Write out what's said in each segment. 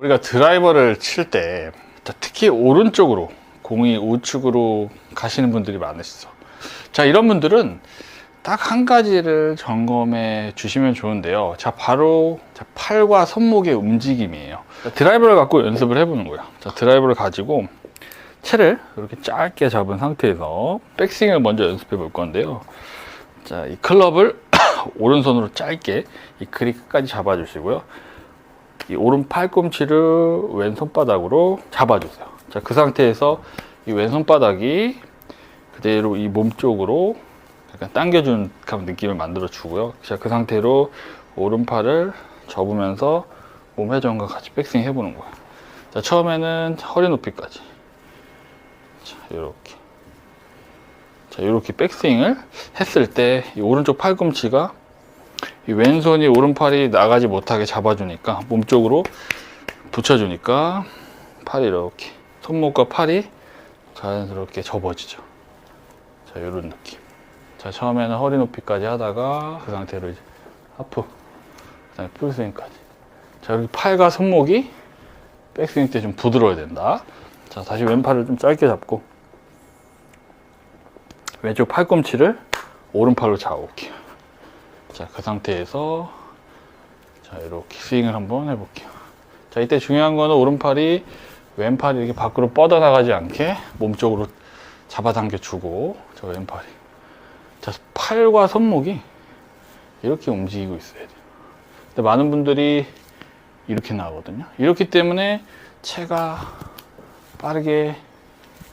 우리가 드라이버를 칠 때 특히 오른쪽으로 공이 우측으로 가시는 분들이 많으시죠. 자 이런 분들은 딱 한 가지를 점검해 주시면 좋은데요. 자 바로 자, 팔과 손목의 움직임이에요. 자, 드라이버를 갖고 연습을 해보는 거예요. 자 드라이버를 가지고 채를 이렇게 짧게 잡은 상태에서 백스윙을 먼저 연습해 볼 건데요. 자, 이 클럽을 오른손으로 짧게 이 그립 끝까지 잡아 주시고요. 이 오른 팔꿈치를 왼손바닥으로 잡아주세요. 자, 그 상태에서 이 왼손바닥이 그대로 이 몸 쪽으로 약간 그런 느낌을 만들어 주고요. 자, 그 상태로 오른팔을 접으면서 몸 회전과 같이 백스윙 해보는 거예요. 자, 처음에는 허리 높이까지. 자, 이렇게. 자, 이렇게 백스윙을 했을 때 이 오른쪽 팔꿈치가 이 왼손이 오른팔이 나가지 못하게 잡아주니까 몸쪽으로 붙여주니까 팔이 이렇게 손목과 팔이 자연스럽게 접어지죠. 자, 이런 느낌. 자, 처음에는 허리 높이까지 하다가 그 상태로 이제 하프, 그 다음에 풀스윙까지. 자, 이렇게 팔과 손목이 백스윙 때 좀 부드러워야 된다. 자, 다시 왼팔을 좀 짧게 잡고 왼쪽 팔꿈치를 오른팔로 잡아올게요. 자, 그 상태에서 자, 이렇게 스윙을 한번 해볼게요. 자, 이때 중요한 거는 오른팔이 왼팔이 이렇게 밖으로 뻗어나가지 않게 몸쪽으로 잡아당겨 주고 저 왼팔이 자, 팔과 손목이 이렇게 움직이고 있어야 돼요. 근데 많은 분들이 이렇게 나오거든요. 이렇기 때문에 채가 빠르게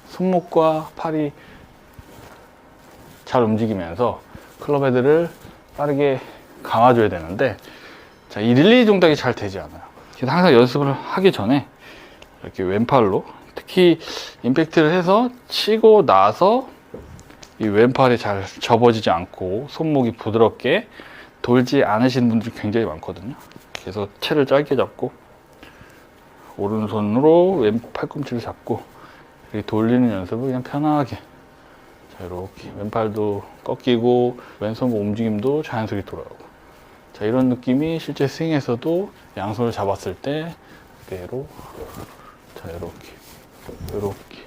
손목과 팔이 잘 움직이면서 클럽 헤드를 빠르게 감아줘야 되는데 자, 이 릴리 동작이 잘 되지 않아요. 그래서 항상 연습을 하기 전에 이렇게 왼팔로 특히 임팩트를 해서 치고 나서 이 왼팔이 잘 접어지지 않고 손목이 부드럽게 돌지 않으시는 분들이 굉장히 많거든요. 그래서 채를 짧게 잡고 오른손으로 왼 팔꿈치를 잡고 돌리는 연습을 그냥 편하게 자, 이렇게 왼팔도 꺾이고 왼손 움직임도 자연스럽게 돌아오고. 자 이런 느낌이 실제 스윙에서도 양손을 잡았을 때 그대로 자 이렇게 이렇게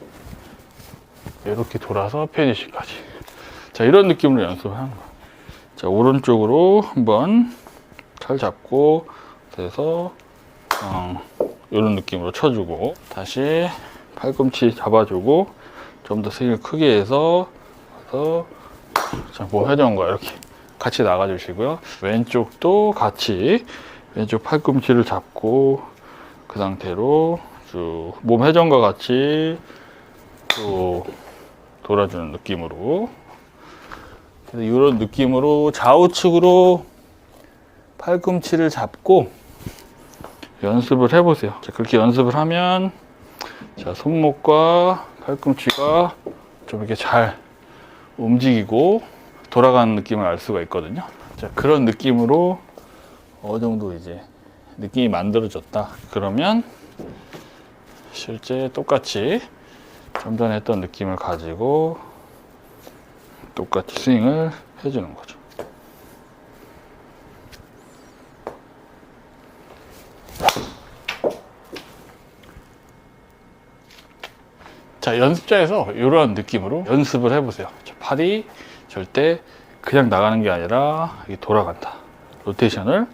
이렇게 돌아서 피니시까지. 자 이런 느낌으로 연습을 하는 거예요 자 오른쪽으로 한번 잘 잡고 그래서 어, 이런 느낌으로 쳐주고 다시 팔꿈치 잡아주고 좀 더 스윙을 크게 해서 그래서 자, 몸 회전과 이렇게 같이 나가 주시고요. 왼쪽도 같이 왼쪽 팔꿈치를 잡고 그 상태로 쭉 몸 회전과 같이 또 돌아주는 느낌으로 이런 느낌으로 좌우측으로 팔꿈치를 잡고 연습을 해보세요. 자, 그렇게 연습을 하면 자, 손목과 팔꿈치가 좀 이렇게 잘 움직이고 돌아가는 느낌을 알 수가 있거든요. 자, 그런 느낌으로 어느 정도 이제 느낌이 만들어졌다. 그러면 실제 똑같이 좀 전에 했던 느낌을 가지고 똑같이 스윙을 해주는 거죠. 자, 연습자에서 이런 느낌으로 연습을 해보세요. 자, 팔이 절대 그냥 나가는 게 아니라 돌아간다. 로테이션을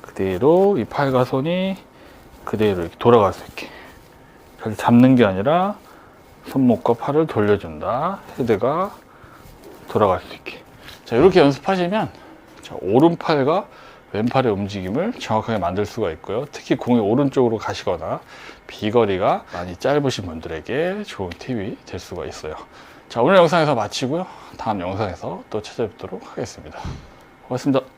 그대로 이 팔과 손이 그대로 이렇게 돌아갈 수 있게. 잘 잡는 게 아니라 손목과 팔을 돌려준다. 헤드가 돌아갈 수 있게. 자, 이렇게 연습하시면 자, 오른팔과 왼팔의 움직임을 정확하게 만들 수가 있고요. 특히 공이 오른쪽으로 가시거나 비거리가 많이 짧으신 분들에게 좋은 팁이 될 수가 있어요. 자, 오늘 영상에서 마치고요. 다음 영상에서 또 찾아뵙도록 하겠습니다. 고맙습니다.